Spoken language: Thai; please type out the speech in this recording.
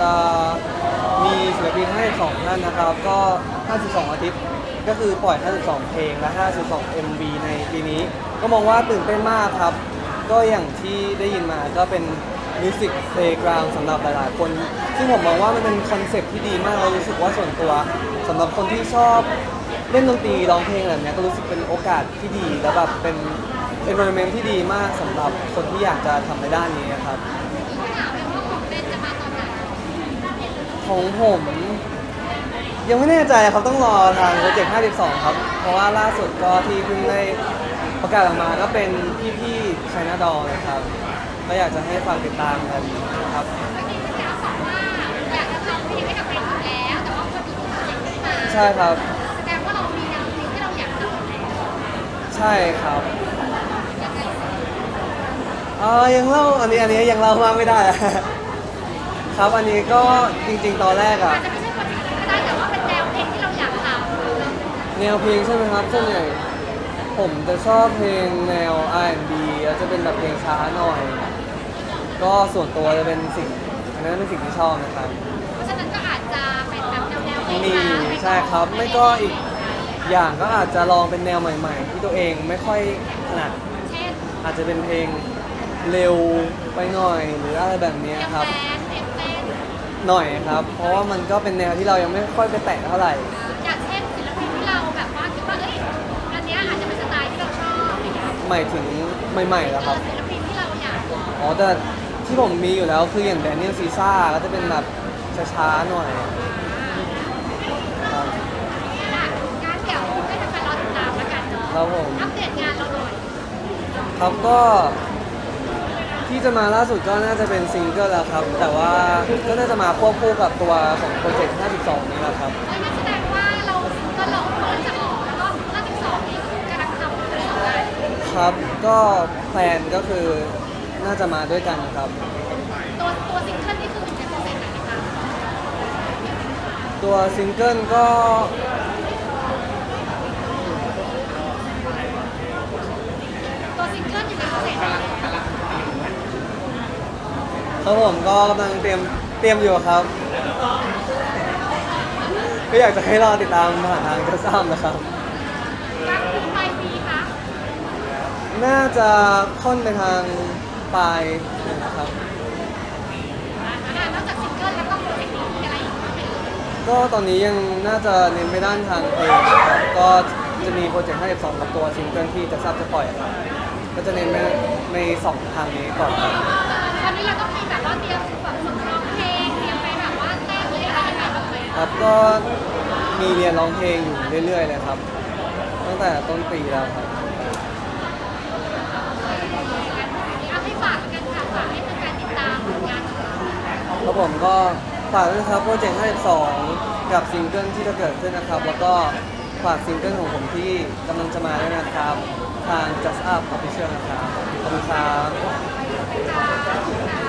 จะมีศิลปินให้2ท่านนะครับ ก็ 52 อาทิตย์ ก็คือปล่อย 52 เพลงและ 52 MV ในปีนี้ ก็มองว่าตื่นเต้นมากครับ ก็อย่างที่ได้ยินมาก็เป็นมิวสิกเพลย์กราวสำหรับหลายๆคน ซึ่งผมมองว่ามันเป็นคอนเซ็ปที่ดีมากเรารู้สึกว่าส่วนตัวสำหรับคนที่ชอบเล่นดนตรีร้องเพลงแบบเนี้ยก็รู้สึกเป็นโอกาสที่ดี แล้วแบบเป็น environment ที่ดีมากสำหรับคนที่อยากจะทำในด้านนี้นะครับ ของผมยังไม่แน่ใจครับต้องรอทางโปรเจกต์52 ครับ เพราะว่าล่าสุดก็ที่เพิ่งได้ประกาศออกมาก็เป็นพี่ๆชัยนาดอลนะครับ ก็อยากจะให้ฟังติดตามกันครับใช่ครับแสดงว่าเรามีแนวคิดที่เราอยากทำแล้วใช่ครับยังไงสิเออยังเล่าอันนี้อันนี้ยังเล่ามากไม่ได้ ครับอันนี้ก็จริงๆตอนแรกอาอะจจะไม่ใช่คนอื่นก็ได้แต่ว่าเป็นแนวเพลงที่เราอยากทำแนวเพลงใช่ไหมครับส่วนใหญ่ผมจะชอบเพลงแนว R&B แล้วจะเป็นแบบเพลงช้าหน่อย ก็ส่วนตัวจะเป็นสิ่งอันนั้นเป็นสิ่งที่ชอบนะครับเพราะฉะนั้นก็อาจจะเป็นแบบแนวแนวเพลงมีช้าไปก่อนใช่ครับไม่ก็อีกอย่างก็อาจจะลองเป็นแนวใหม่ๆ ที่ตัวเองไม่ค่อยถนัดเช่นอาจจะเป็นเพลงเร็วไปหน่อยหรืออะไรแบบเนี้ยเพลงครับแดนซ์เพลงเต้น หน่อยครับ เพราะว่ามันก็เป็นแนวที่เรายังไม่ค่อยไปแตะเท่าไหร่ อย่างเช่นศิลปินที่เราแบบว่าคิดว่าเอ้ยอันเนี้ยอาจจะเป็นสไตล์ที่เราชอบอย่างเงี้ยหมายถึงใหม่ๆแล้วครับศิลปินที่เราอยากอ๋อแต่ที่ผมมีอยู่แล้วคืออย่างแดเนียลซีซ่าก็จะเป็นแบบช้าๆหน่อยครับ อะงานเดี๋ยวให้ทำการรอติดตามแล้วกันเนาะครับผม อัปเดตงานเราหน่อยครับก็ ที่จะมาล่าสุดก็น่าจะเป็นซิงเกิลแล้วครับ แต่ว่าก็น่าจะมาควบคู่กับตัวของโปรเจกต์ 52 นี้แหละครับเอ้ยนั่นแสดงว่าเราก็เรากำลังจะออกแล้วก็52นี้กำลังทำอยู่ด้วยกันครับก็แพลนก็คือน่าจะมาด้วยกันครับ ตัวตัวซิงเกิลนี่คืออยู่ในโปรเซสไหนนะคะตัวซิงเกิลก็ ตัวซิงเกิลอยู่ในโปรเซสไหน ครับผมก็กำลังเตรียมเตรียมอยู่ครับ ก็อยากจะให้รอติดตามผ่านทางกระซ้ำนะครับกลางปีปลายปีคะน่าจะค่อนไปทางปลายนะครับ อ่านอกจากซิงเกิลแล้วก็โปรเจกต์นี้มีอะไรอีกบ้างไหมเอ่ยก็ตอนนี้ยังน่าจะเน้นไปด้านทางเพลงครับก็จะมีโปรเจกต์52กับตัวซิงเกิลที่จะทราบจะปล่อยครับ ก็จะเน้นไปในสองทางนี้ก่อนครับ ตอนนี้เราต้องมีแบบว่าเตรียมแบบฝึกร้องเพลงเตรียมไปแบบว่าเต้นอะไรยังไงบ้างไหมครับก็มีเรียนร้องเพลงอยู่เรื่อยๆเลยครับ ตั้งแต่ต้นปีแล้วครับ เอาให้ฝากกันค่ะฝากให้เป็นการติดตามผลงานของเราครับผมก็ฝากด้วยนะครับโปรเจกต์52 กับซิงเกิลที่จะเกิดขึ้นนะครับ แล้วก็ฝากซิงเกิลของผมที่กำลังจะมาด้วยนะครับ ทาง Just Up Official นะครับ ขอบคุณครับ ค่ะ